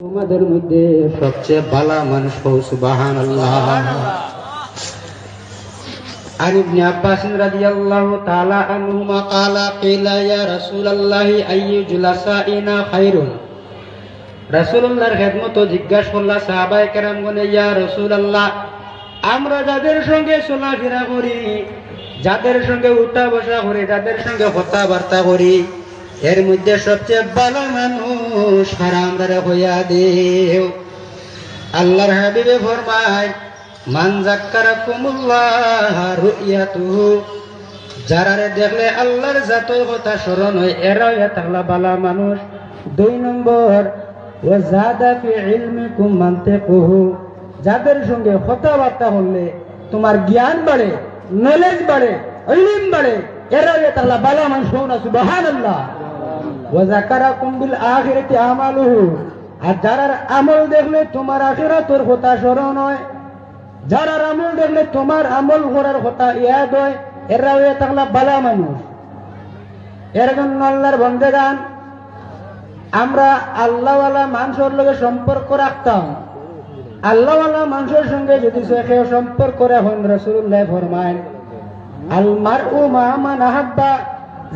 তোমাদের মধ্যে সবচেয়ে বালা মানুষ হও সুবাহান আল্লাহ عن ابن عباس رضي الله تعالى عنهما قال قيل يا رسول الله أي جلسائنا خير রাসূলুল্লাহর খেদমত জিজ্ঞাসা করলা সাহাবায়ে কেরাম গনে ইয়া রাসূলুল্লাহ আমরা যাদের সঙ্গে চলাফেরা করি যাদের সঙ্গে উঠা বসা করি যাদের সঙ্গে কথাবার্তা করি এর মধ্যে সবচেয়ে ভালো মানুষ হারামদারে হইয়া দেও। আল্লাহর হাবিবে ফরমায়, মান জাক্কারাকুমুল্লাহ রুইয়াতুহু। যারারে দেখলে আল্লাহর জাতই কথা স্মরণ হয়, এরাও থাকলা বালা মানুষ। দুই নম্বর ও জাদা ফি ইলমিকুম মানতিকুহু। যাদের সঙ্গে কথাবার্তা বললে, তোমার জ্ঞান বাড়ে নলেজ বাড়ে, ইলম বাড়ে, এরাও থাকলা বালা মানুষ হও না, সুবহানাল্লাহ। আর যারার আমল দেখলে তোমার আখিরাতের কথা স্মরণ হয় যারা আমল দেখলে তোমার আমল করার কথা ইয়াদ হয়, এরাও এ থাকলা বালা মানুষ। এর জন্য আল্লাহর বন্দেগান, আমরা আল্লাহওয়ালা মানুষের লগে সম্পর্ক রাখতাম। আল্লাহওয়ালা মানুষের সঙ্গে যদি সে সম্পর্ক রাখুন রসুল্লাহ ফরমায় আল মার ও মামান আহাব্বা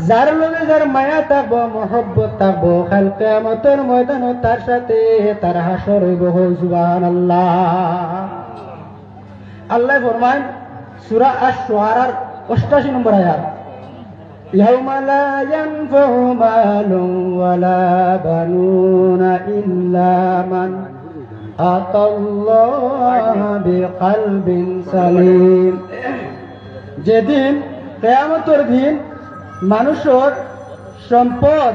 যার লগে যার মায়া থাকবো মহব্বত থাকবো কাল কেমতের ময়দান তার সাথে তার হাসর হইব সুবাহ আল্লাহ আল্লাহ ফরমান সূরা আশ-শুআরার 88 নম্বর আয়াত يوم لا ينفع مال ولا بنون إلا من أتى الله بقلب سليم যেদিন কেয়ামতের দিন মানুষের সম্পদ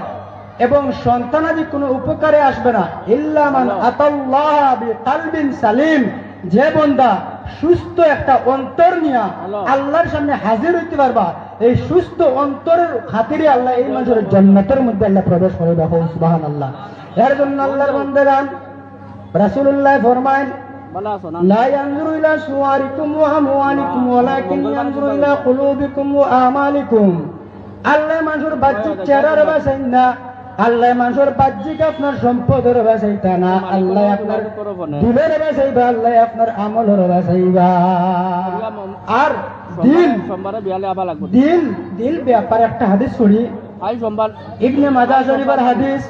এবং সন্তানাদি কোনো উপকারে আসবে না ইল্লামান আতাল্লাহ বিকালবিন সালিম যে বন্দা সুস্থ একটা অন্তর নিয়া আল্লাহর সামনে হাজির হইতে পারবা এই সুস্থ অন্তরের খাতিরে আল্লাহ এই মানুষের জন্নতের মধ্যে আল্লাহ প্রবেশ করে দেখো সুবাহান আল্লাহ এর জন্য আল্লাহর বন্দেগান রাসূলুল্লাহ ফরমায় لا ينظر إلى صوركم وأموالكم ولكن ينظر إلى قلوبكم وأعمالكم আল্লাহ মানুষের বাহ্যিক চেহারার বাসাই না আল্লাহ মানুষের বাহ্যিক আপনার সম্পদের বাসাইতা না আল্লাহ আপনার দিলের বাসাইবা আল্লাহ আপনার আমলের বাসাইবা আর দিল সোমবারে বিয়ালে আবার লাগবে দিল দিল ব্যাপার একটা হাদিস শুনি আই সোমবার ইবনে মাজাহ শরীফের হাদিস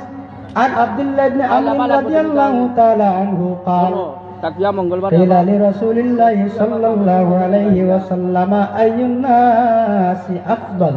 عن عبد الله بن عمرو رضي الله تعالى عنه قال তাকিয়া মঙ্গলবার قيل لرسول الله صلى الله عليه وسلم أي الناس أفضل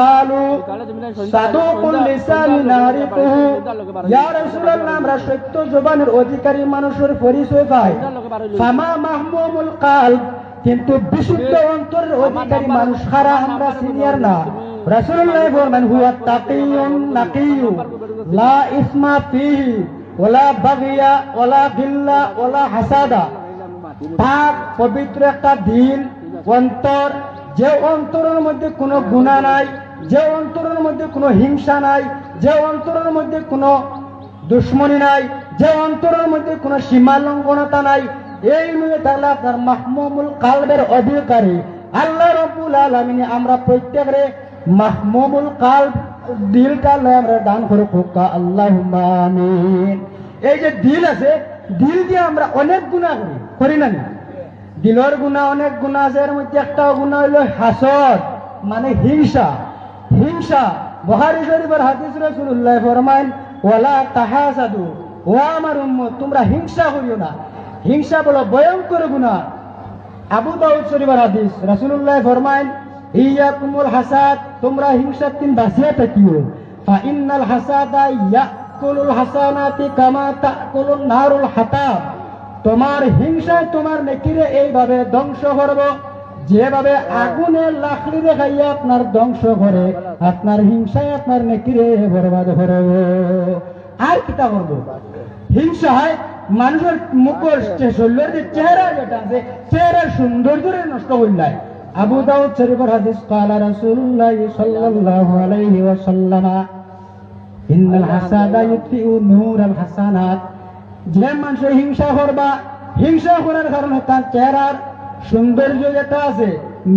কালু অধিকারী মানুষের পরিচয় পাই। ফামা মাহমুমুল কালব, কিন্তু বিশুদ্ধ অন্তরের অধিকারী মানুষ খারা আমরা সিনিয়র না। রাসূলুল্লাহ ফরমান, হুয়া ইসমা ওয়ালা বাগিয়া হাসাদা। পাক, পবিত্র একটা দিন, অন্তর যে অন্তরের মধ্যে কোনো গুণা নাই, যে অন্তরের মধ্যে কোনো হিংসা নাই, যে অন্তরের মধ্যে কোনো দুশ্মনী নাই, যে অন্তরের মধ্যে কোনো সীমা লঙ্ঘনতা নাই, এই নিয়ে তাহলে আপনার মাহমুমুল কালবের অধিকারী আল্লাহ রব্বুল আলমিনে আমরা প্রত্যেকরে মাহমুমুল কাল দিলটা লয় আমরা দান করে, খোকা আল্লাহ এই যে দিল আছে, দিল দিয়ে আমরা অনেক গুণা করি করি নি? দিলর গুণা, অনেক গুণা আছে এর মধ্যে একটা গুণা হইল হাসদ মানে হিংসা। হিংসা বহারি শরীফের হাদিস রাসূলুল্লাহ ফরমাইন ওয়ালা তাহাসাদু ও আমার উম্মত, তোমরা হিংসা করিও না। হিংসা বলো ভয়ঙ্কর গুণা। আবু দাউদ শরীফের হাদিস রাসূলুল্লাহ ফরমাইন ইয়াকুমুল হাসাদ তোমরা হিংসা তিন বাঁচিয়ে থাকিও। ফা ইন্নাল হাসাদা ইয়াকুলুল হাসানাতি কামা তাকুলুন নারুল হাতাব তোমার হিংসায় তোমার নেকিরে এইভাবে ধ্বংস করব। যেভাবে আগুনের লাকড়ি দেখাইয়া আপনার ধ্বংস করে, আপনার হিংসায় আপনার নেকিরে বরবাদ করব। আর কিতা করব? হিংসায় মানুষের মুখর যে শরীরের যে চেহারা যেটা আছে চেহারার সৌন্দর্যরে নষ্ট হইলাই আবু দাউদ শরীফের হাদিস, কালা রাসূলুল্লাহ সাল্লাল্লাহু আলাইহি ওয়াসাল্লাম, ইন্নাল হাসাদা ইউতফিউ নূরাল হাসানাত। যে মানুষের হিংসা করবা হিংসা করার কারণে তার চেহারার সৌন্দর্য যেটা আছে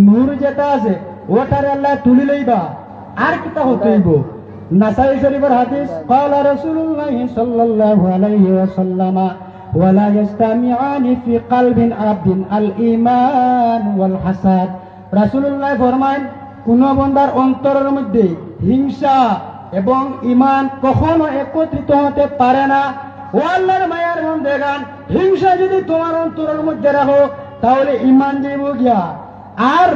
নূর যেটা আছে ওটারে আল্লাহ তুলি লইবা আর কিতা হতে হইব নাসাই শরীফের হাদিস قال رسول الله صلى الله عليه وسلم ولا يجتمعان في قلب عبد الايمان والحسد রাসূলুল্লাহ ফরমান কোন বন্দার অন্তরের মধ্যে হিংসা এবং ইমান কখনো একত্রিত হতে পারে না ও আল্লাহর মায়ার বন্ধে গান হিংসা যদি তোমার অন্তরের মধ্যে রাখো তাহলে ইমান যাইব গিয়া আর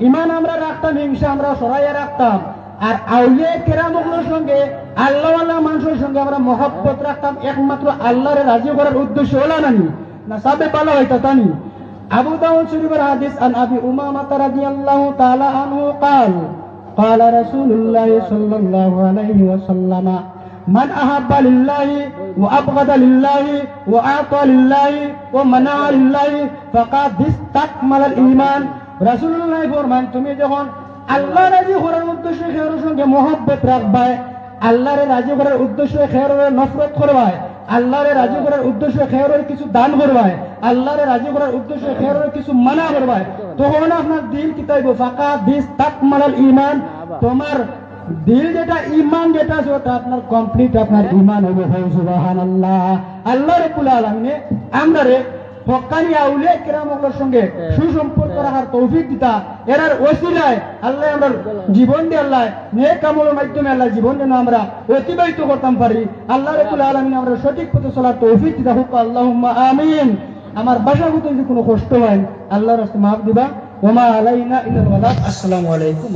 ইমান আমরা রাখতাম হিংসা আমরা সরাইয়া রাখতাম আর আউলিয়া কেরামগুলোর সঙ্গে আল্লাহ আল্লাহ মানুষের সঙ্গে আমরা মহব্বত রাখতাম একমাত্র আল্লাহরে রাজি করার উদ্দেশ্য হলো নানি না সাবে পালা হইতা তানি আবু দাউদ শরীফের হাদিস আন আবি উমামা রাদিয়াল্লাহু তাআলা আনহু قال قال رسول الله صلى الله عليه وسلم من أحب لله وأبغض لله وأعطى لله ومنع لله فقد استكمل الإيمان رسول الله ফরমান তুমি যখন আল্লাহ রাজি করার উদ্দেশ্যে খেয়ারের সঙ্গে মহব্বত রাখবায় আল্লাহরে রাজি করার উদ্দেশ্যে খেয়ারের নফরত করবায় আল্লাহরে রাজি করার উদ্দেশ্যে খেয়ারের কিছু দান করবায় আল্লাহরে রাজি করার উদ্দেশ্যে খেয়ারের কিছু মানা করবায় তখন আপনার দিল কি তাইব ফাঁকা দিস তাকমালাল ইমান তোমার দিল যেটা ইমান যেটা আছে, ওটা আপনার কমপ্লিট আপনার ইমান হবে ভাই, সুবহানাল্লাহ। আল্লাহ রাব্বুল আলামিনে আমরা রে হকানি কিরামগুলোর সঙ্গে সুসম্পর্ক রাখার তৌফিক দিতা। এরার ওসিলায় আল্লাহ আমরা জীবন দিয়ে আল্লাহ নেক আমলের মাধ্যমে আল্লাহ জীবন যেন আমরা অতিবাহিত করতাম পারি। আল্লাহ রাব্বুল আলামিন আমরা সঠিক পথে চলার তৌফিক দিতা। হোক, আল্লাহুম্মা আমিন। আমার বাসাগত যদি কোনো কষ্ট হয়, আল্লাহর রাস্তায় মাফ দিবা। ওমা আলাইনা ইলাল ওয়ালাদ। আসসালামু আলাইকুম